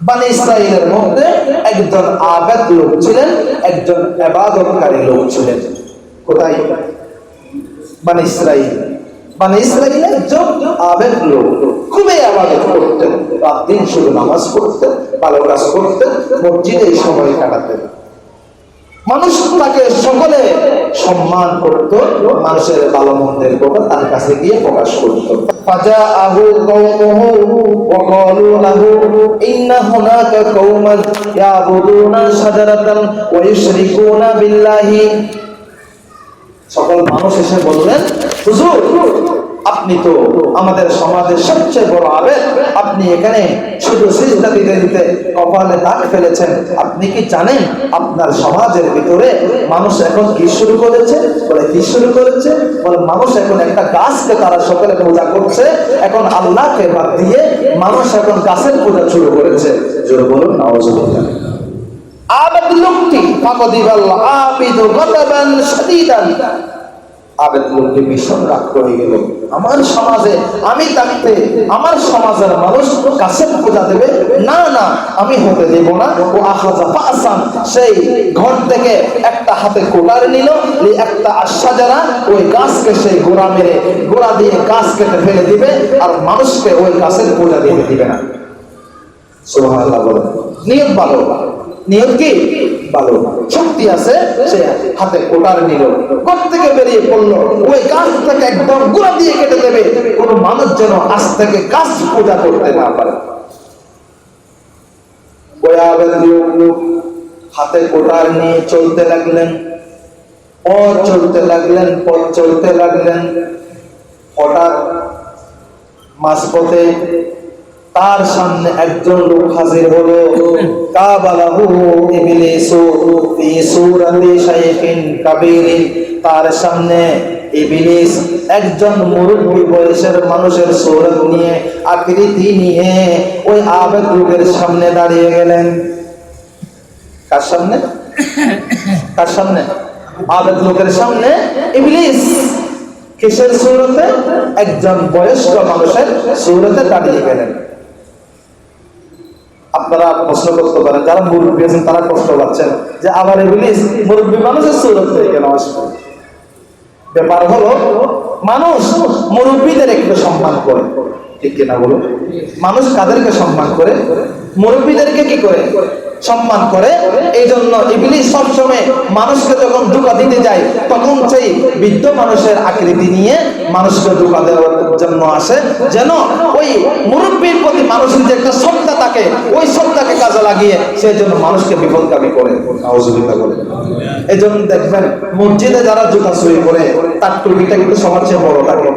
বানি ইসরায়েলের মধ্যে একজন আবেদ লোক ছিলেন, একজন আবাদতকারী লোক ছিলেন। কোথায়? বানি ইসরায়েল বানি ইসরায়েল একজন আবেদ লোক। খুবই আবাদত করতেন, রাত দিন শুধু নামাজ পড়তেন ভালো কাজ করতেন, মসজিদে সময় কাটাতেন। মানুষ তাকে সকলে সম্মান করত মানুষের ভালো মন্দের কথা তার কাছে গিয়ে প্রকাশ করত। ফাজা আহু কওমহু ওয়া ক্বালু লাহু ইন্না হুনাকা কওমান ইয়াবুদুনা শাজারাতান ওয়া সকল মানুষ এসে বললেন হুজুর আপনি তো আমাদের সমাজের সবচেয়ে বড় আবেদ আপনি এখানে শুধু সিজদা দিতে দিতে কপালে দাগ ফেলেছেন। আপনি কি জানেন আপনার সমাজের ভিতরে মানুষ এখন কি শুরু করেছে? বলে, কি শুরু করেছে? বলে, মানুষ এখন একটা গাছকে তারা সকলে পূজা করছে। এখন আল্লাহকে বাদ দিয়ে মানুষ এখন গাছের পূজা শুরু করেছে। জোরে বলুন নওয়াজ আবেদ লোকটি, ফাকদিবাল আবিদু গদাবান শাদীদান। আবেদ লোকটি ভীষণ রাগ করে গেল। আমার সমাজে, আমি থাকতে আমার সমাজের মানুষ কাছের পূজা দেবে। না না, আমি হতে দেব না। ও আখাজা ফাসান, সেই ঘর থেকে একটা হাতে কোলার নিল একটা আশা যারা ওই গাছকে সেই গোড়া মেরে, গোড়া দিয়ে গাছ কেটে ফেলে দিবে, আর মানুষকে ওই গাছের পূজা দিতে দিবে না। ভালো কি? ভালো শক্তি আছে, সে হাতে কোটার নিল। ঘর থেকে বেরিয়ে ওই একদম দিয়ে কেটে দেবে। মানুষ যেন আজ থেকে গাছ পূজা করতে না পারে। হাতে কোটার নিয়ে চলতে লাগলেন। পথ চলতে লাগলেন, পথ চলতে লাগলেন। হঠাৎ মাঝপথে তার সামনে একজন লোক হাজির হলো। কাবালাহু ইবলিসু ফি সূরাতি শাইখিন কাবীরিন তার সামনে ইবলিস একজন মুরব্বী বয়সের মানুষের সূরত নিয়ে আকৃতি নিয়ে ওই আবেদ লোকের সামনে দাঁড়িয়ে গেলেন। কার সামনে? কার সামনে? আবেদ লোকের সামনে ইবলিস। কিসের সূরতে একজন বয়স্ক মানুষের সূরতে দাঁড়িয়ে গেলেন। আপনারা প্রশ্ন করতে পারেন। যারা মুরব্বী আছেন, তারা কষ্ট পাচ্ছেন। যে আমার এগুলি মুরব্বী মানুষের সুরত থেকে কেন আসবে? ব্যাপার হলো, মানুষ মুরব্বীদের একটু সম্মান করে। ঠিক কিনা বলুন? মানুষ কাদেরকে সম্মান করে? মুরব্বীদেরকে কি করে? সম্মান করে। এই জন্য ইবলিস সবসময় মানুষকে যখন ধোকা দিতে যায়, তখন সেই বৃদ্ধ মানুষের আকৃতি নিয়ে মানুষকে ধোকা দেওয়ার জন্য আসে। যেন ওই মুরব্বীর প্রতি মানুষের যে একটা শ্রদ্ধা থাকে, ওই শ্রদ্ধাকে কাজে লাগিয়ে সেই জন্য মানুষকে বিপদগামী করে। নাউজুবিল্লাহ বলে এই জন্য দেখবেন, মসজিদে যারা জুতা চুরি করে, তার টুপিটা কিন্তু সবার চেয়ে বড় থাকে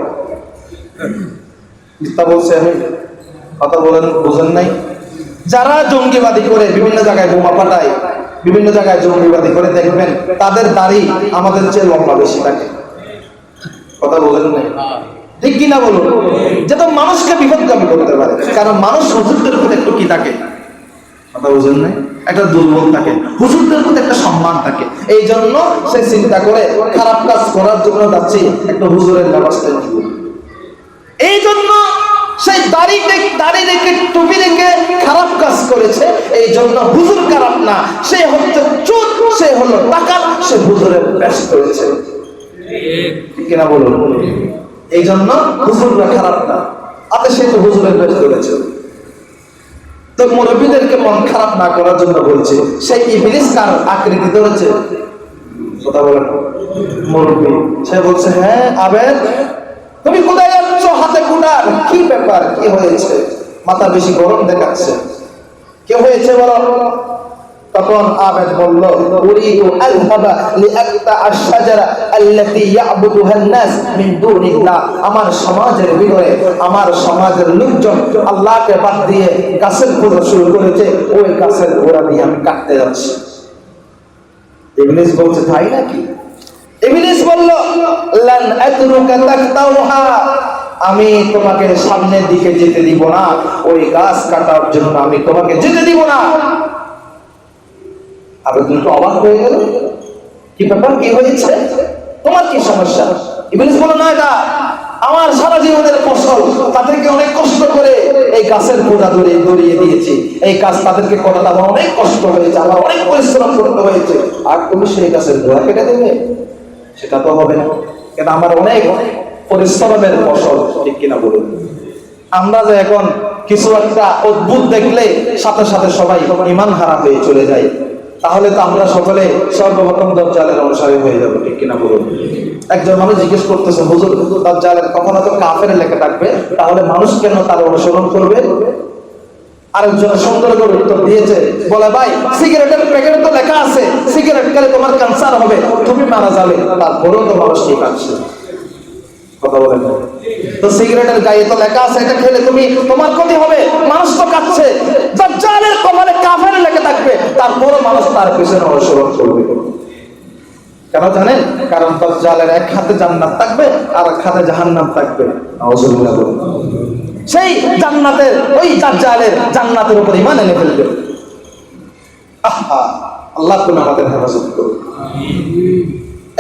মিথ্যা বলছে আমি। কথা বলেন, বোঝেন নাই। যারা জঙ্গিবাদী করে বিভিন্ন জায়গায় বোমা পাঠায় বিভিন্ন জায়গায় জঙ্গিবাদী করে দেখবেন তাদের দাড়ি আমাদের চেয়ে লম্বা বেশি থাকে। কথা বলেন নাই? ঠিক কিনা বলুন? যে তো মানুষকে বিপদগামী করতে পারে, কারণ মানুষ হুজুরদের প্রতি একটু কি থাকে? কথা বুঝেন নাই? একটা দুর্বল থাকে, হুজুরদের প্রতি একটা সম্মান থাকে। এই জন্য সে চিন্তা করে, খারাপ কাজ করার জন্য যাচ্ছি, একটা হুজুরের ব্যবস্থা এই জন্য সেই দাড়ি দাড়ি রেখে টুপি রেখে খারাপ কাজ করেছে এই জন্য হুজুর খারাপ না। সে হচ্ছে চুত সে হলো ডাকাত, সে হুজুরের বেশ করেছে। কিনা বলুন? এই জন্য হুজুররা খারাপ না। আতে সে তো হুজুরের করেছে। তো মুরব্বীদেরকে মন খারাপ না করার জন্য বলছে, সেই ইবলিস কার আকৃতি ধরেছে? কথা বলেন। মুরব্বী। সে বলছে হ্যাঁ আবেদ, তুমি যাচ্ছ কুটার কি ব্যাপার? কি হয়েছে? মাথা বেশি গরম দেখাচ্ছে। কি হয়েছে বলো? তখন আবেদ বলল, উরিদু আযহাবা লিআকতা আশ-শাজারা আল্লাতী ইয়া'বুদুহা আন-নাস মিন দুনিল্লাহ। আমার সমাজের ভিতরে আমার সমাজের লোকজন আল্লাহকে বাদ দিয়ে গাছের পূজা শুরু করেছে। ওই গাছের গোড়া দিয়ে আমি কাটতে যাচ্ছি। ইবলিস বলছে, তাই নাকি? ইবলিস বলল, লান আতরুকা তাকতাউহা। আমি তোমাকে সামনের দিকে যেতে দিব না। ওই গাছ কাটার জন্য আমি তোমাকে যেতে দিব না। আবার তো অবাক হয়ে গেল। কি ব্যাপার? কি হয়েছে? তোমার কি সমস্যা? বলো না এটা আমার সারা জীবনের ফসল। তাদেরকে অনেক কষ্ট করে এই গাছের গোড়া ধরে দড়িয়ে দিয়েছি। এই কাজ তাদেরকে আমার অনেক কষ্ট হয়েছে, আমার অনেক পরিশ্রম করতে হয়েছে। আর তুমি সেই গাছের গোড়া কেটে দেবে? সেটা তো হবে না। কেন আমার অনেক পরিশ্রমের ফসল, ঠিক কিনা বলুন? আমরা যে এখন কিছু একটা অদ্ভুত দেখলে সাথে সাথে সবাই ইমান হারা হয়ে চলে যায় তাহলে তো আমরা সকলে সর্বপ্রথম দজ্জালের অনুসারী হয়ে যাব, ঠিক কিনা বলুন? একজন মানুষ জিজ্ঞেস করতেছে, হুজুর, দজ্জালের কখনো তো কাফের লেখা থাকবে? তাহলে মানুষ কেন তার অনুসরণ করবে? আরেকজন সুন্দর করে উত্তর দিয়েছে, বলে, ভাই, সিগারেটের প্যাকেট তো লেখা আছে, সিগারেট খেলে তোমার ক্যান্সার হবে, তুমি মারা যাবে, তারপরেও তো মানুষ ঠিক আছে। কথা বলেন। তো সিগারেটের গায়ে তো লেখা আছে, এটা খেলে তুমি, তোমার ক্ষতি হবে, মানুষ তো কপালে কাফের লেখা থাকবে, তারপরও মানুষ তার অনুসরণ করবে। কেন জানেন? কারণ দাজ্জালের এক হাতে জান্নাত থাকবে, আর এক হাতে জাহান্নাম থাকবে। সেই জান্নাতের, ওই দাজ্জালের জান্নাতের উপর ইমান এনে ফেলবে। আল্লাহ তুমি আমাদের হেফাজত করুন।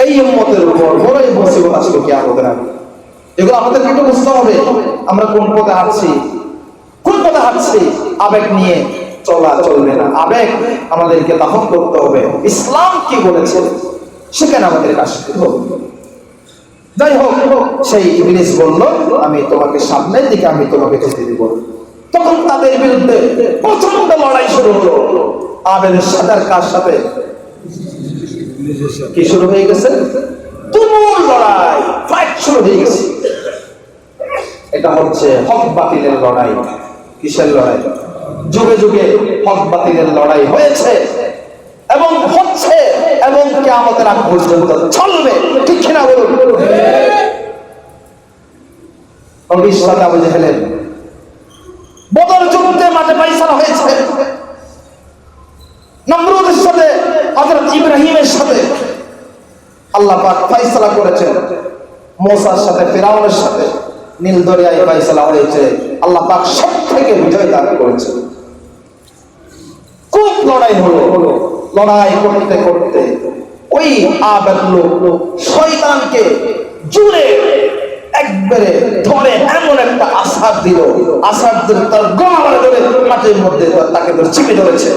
এই উম্মতের উপর বড়ই মুসিবত আসবে কি আমাদের আগে। এগুলো আমাদেরকে একটু বুঝতে হবে, আমরা কোন পথে হাঁটছি, কোন পথে হাঁটছি, আবেগ নিয়ে চলা চলবে না। আবেগ আমাদেরকে দাহন করতে হবে। ইসলাম কি বলেছে, সেখানে আমাদের করতে হবে। যাই হোক, সেই ইংলিশ বলল, আমি তোমাকে সামনের দিকে, আমি তোমাকে যেতে দিব। তখন তাদের বিরুদ্ধে প্রচণ্ড লড়াই শুরু হলো। আবেদের সাথে আর কার সাথে? কি শুরু হয়ে গেছে? তুমুল লড়াই ফাইট শুরু হয়ে গেছে। এটা হচ্ছে হক বাতিলের লড়াই। কিসের লড়াই? যুগে যুগে হক বাতিলের লড়াই হয়েছে এবং হচ্ছে এবং কেমতের আগ পর্যন্ত চলবে। ঠিক কিনা বলুন? বদর যুদ্ধে মাঠে পাইসারা হয়েছে। নমরুদের সাথে, হযরত ইব্রাহিমের সাথে আল্লাহ পাক ফয়সালা করেছেন। মোসার সাথে, ফেরাউনের সাথে। নীল দরিয়ায় ফয়সালা হয়েছে, আল্লাহ পাক সব থেকে বিজয় দান করেছে। খুব লড়াই হলো লড়াই করতে করতে ওই আবেদ লোক, শয়তানকে জুড়ে একবারে ধরে এমন একটা আসার দিল। আসার দিল তার গলা ধরে মাটির মধ্যে তাকে ধরে চিপে ধরেছে।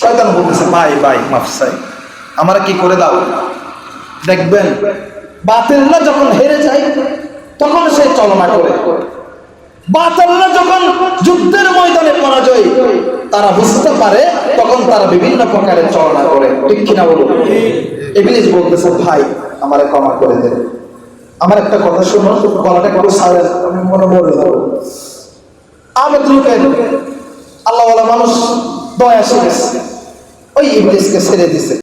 শয়তান বলতেছে, ভাই ভাই, মাফসাই, আমরা কি করে দাও? দেখবেন বাতিল না যখন হেরে যায় তখন সে চলনা করে। বাতিলরা যখন যুদ্ধের ময়দানে পরাজয়, তারা বুঝতে পারে, তখন তারা বিভিন্ন প্রকারের চলনা করে। ঠিক কিনা বলুন? ইবলিস বলতেছে, ভাই, আমারে ক্ষমা করে দেন আমার একটা কথা শুনো, গলাটা একটু সারে, আমি মনে বলে দেবো আবেদ লোকের আল্লাহওয়ালা মানুষ দয়া শিখেছে। ওই ইবলিসকে ছেড়ে দিছে।